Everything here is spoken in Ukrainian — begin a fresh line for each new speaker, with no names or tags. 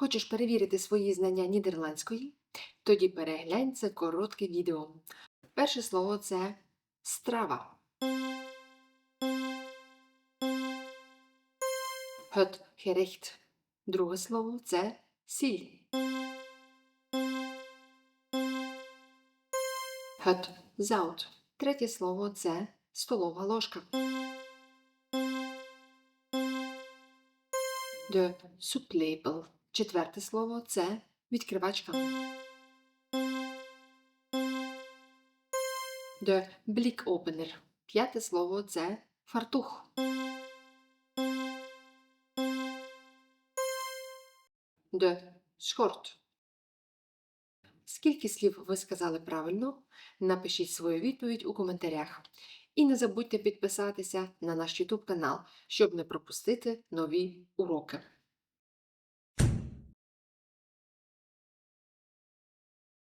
Хочеш перевірити свої знання нідерландської? Тоді переглянь це коротке відео. Перше слово це страва. Het gerecht. Друге слово це сіль. Het zout. Третє слово це столова ложка. De soeplepel. Четверте слово це відкривачка. De blikopener. П'яте слово це фартух. De schort. Скільки слів ви сказали правильно? Напишіть свою відповідь у коментарях. І не забудьте підписатися на наш YouTube канал, щоб не пропустити нові уроки.